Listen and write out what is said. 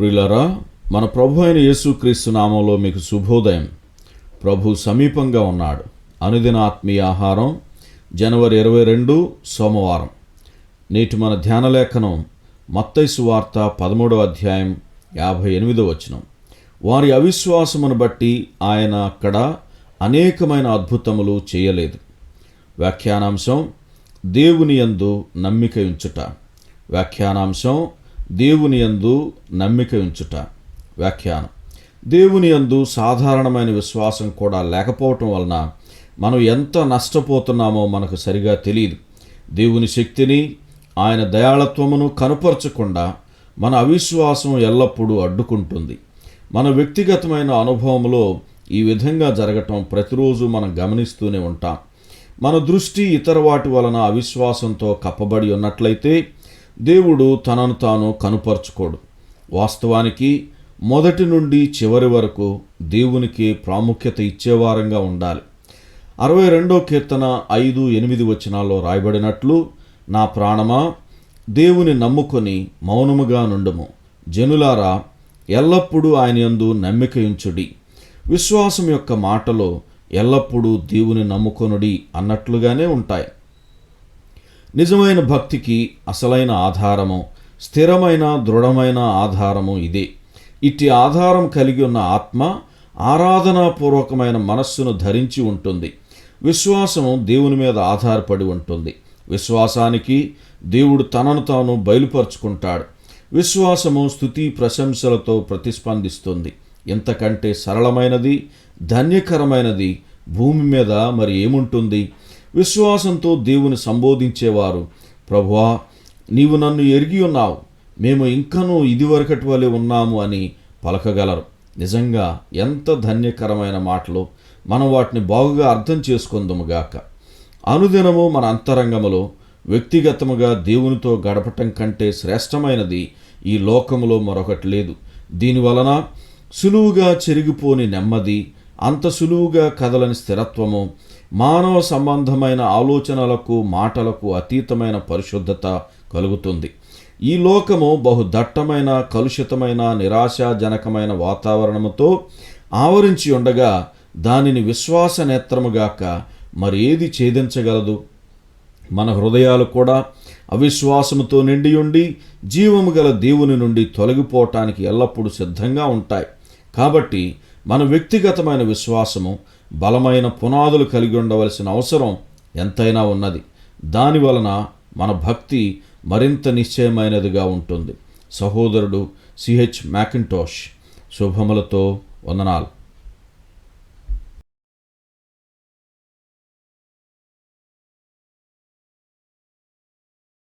ప్రియులరా మన ప్రభు అయిన యేసుక్రీస్తు నామంలో మీకు శుభోదయం. ప్రభు సమీపంగా ఉన్నాడు. అనుదిన ఆత్మీయ ఆహారం జనవరి ఇరవై రెండు సోమవారం. నేటి మన ధ్యాన లేఖనం మత్తైసు వార్త పదమూడవ అధ్యాయం యాభై ఎనిమిదో వచనం. వారి అవిశ్వాసమును బట్టి ఆయన అక్కడ అనేకమైన అద్భుతములు చేయలేదు. వ్యాఖ్యానాంశం దేవుని యందు నమ్మిక ఉంచుట. వ్యాఖ్యానాంశం దేవుని యందు నమ్మిక ఉంచుట. వ్యాఖ్యానం. దేవుని యందు సాధారణమైన విశ్వాసం కూడా లేకపోవటం వలన మనం ఎంత నష్టపోతున్నామో మనకు సరిగా తెలియదు దేవుని శక్తిని ఆయన దయాళత్వమును కనుపరచకుండా మన అవిశ్వాసం ఎల్లప్పుడూ అడ్డుకుంటుంది. మన వ్యక్తిగతమైన అనుభవంలో ఈ విధంగా జరగటం ప్రతిరోజు మనం గమనిస్తూనే ఉంటాం. మన దృష్టి ఇతర వాటి వలన అవిశ్వాసంతో కప్పబడి ఉన్నట్లయితే దేవుడు తనను తాను కనుపరుచుకోడు. వాస్తవానికి మొదటి నుండి చివరి వరకు దేవునికి ప్రాముఖ్యత ఇచ్చేవారంగా ఉండాలి. అరవై రెండో కీర్తన ఐదు ఎనిమిది వచనాల్లో రాయబడినట్లు నా ప్రాణమా దేవుని నమ్ముకొని మౌనముగా నుండుము. జనులారా ఎల్లప్పుడూ ఆయన యందు నమ్మికయించుడి విశ్వాసం యొక్క మాటలో ఎల్లప్పుడూ దేవుని నమ్ముకొనుడి అన్నట్లుగానే ఉంటాయి. నిజమైన భక్తికి అసలైన ఆధారము స్థిరమైన దృఢమైన ఆధారము ఇదే. ఇట్టి ఆధారం కలిగి ఉన్న ఆత్మ ఆరాధనాపూర్వకమైన మనస్సును ధరించి ఉంటుంది. విశ్వాసము దేవుని మీద ఆధారపడి ఉంటుంది. విశ్వాసానికి దేవుడు తనను తాను బయలుపరుచుకుంటాడు. విశ్వాసము స్థుతి ప్రశంసలతో ప్రతిస్పందిస్తుంది. ఇంతకంటే సరళమైనది ధన్యకరమైనది భూమి మీద మరి ఏముంటుంది? విశ్వాసంతో దేవుని సంబోధించేవారు. ప్రభువా నీవు నన్ను ఎరిగి ఉన్నావు. మేము ఇంకనూ ఇదివరకటి వలె ఉన్నాము అని పలకగలరు. నిజంగా ఎంత ధన్యకరమైన మాటలు. మనం వాటిని బాగుగా అర్థం చేసుకుందాముగాక అనుదినము మన అంతరంగములో వ్యక్తిగతముగా దేవునితో గడపటం కంటే శ్రేష్టమైనది ఈ లోకములో మరొకటి లేదు. దీనివలన సులువుగా చెరిగిపోని నెమ్మది అంత సులువుగా కదలని స్థిరత్వము మానవ సంబంధమైన ఆలోచనలకు మాటలకు అతీతమైన పరిశుద్ధత కలుగుతుంది. ఈ లోకము బహు దట్టమైన కలుషితమైన నిరాశాజనకమైన వాతావరణముతో ఆవరించి ఉండగా దానిని విశ్వాస నేత్రముగాక మరి ఏది ఛేదించగలదు? మన హృదయాలు కూడా అవిశ్వాసముతో నిండి ఉండి జీవము గల దేవుని నుండి తొలగిపోవటానికి ఎల్లప్పుడూ సిద్ధంగా ఉంటాయి. కాబట్టి మన వ్యక్తిగతమైన విశ్వాసము బలమైన పునాదులు కలిగి ఉండవలసిన అవసరం ఎంతైనా ఉన్నది. దాని వలన మన భక్తి మరింత నిశ్చయమైనదిగా ఉంటుంది. సహోదరుడు సిహెచ్ మ్యాకింటోష్ శుభములతో వందనాలు.